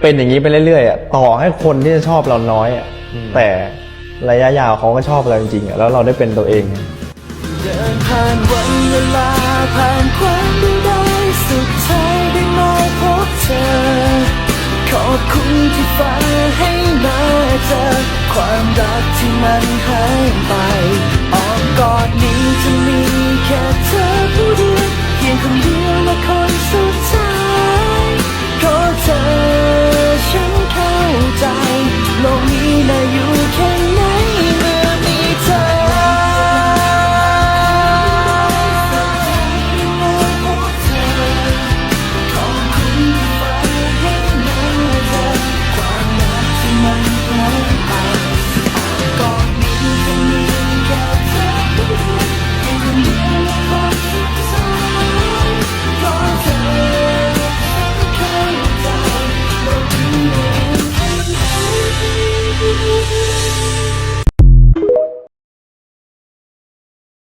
เป็นอย่างนี้ไปเรื่อยๆอะต่อให้คนที่จะชอบเราน้อยอะแต่ระยะยาวเขาก็ชอบเราจริงๆอะแล้วเราได้เป็นตัวเองเดินผ่านวันเวลาผ่านความดูได้สุดท้ได้มาพบเธอ ขอบคุณที่ฟ้าให้มาเจอความรักที่มันหายไป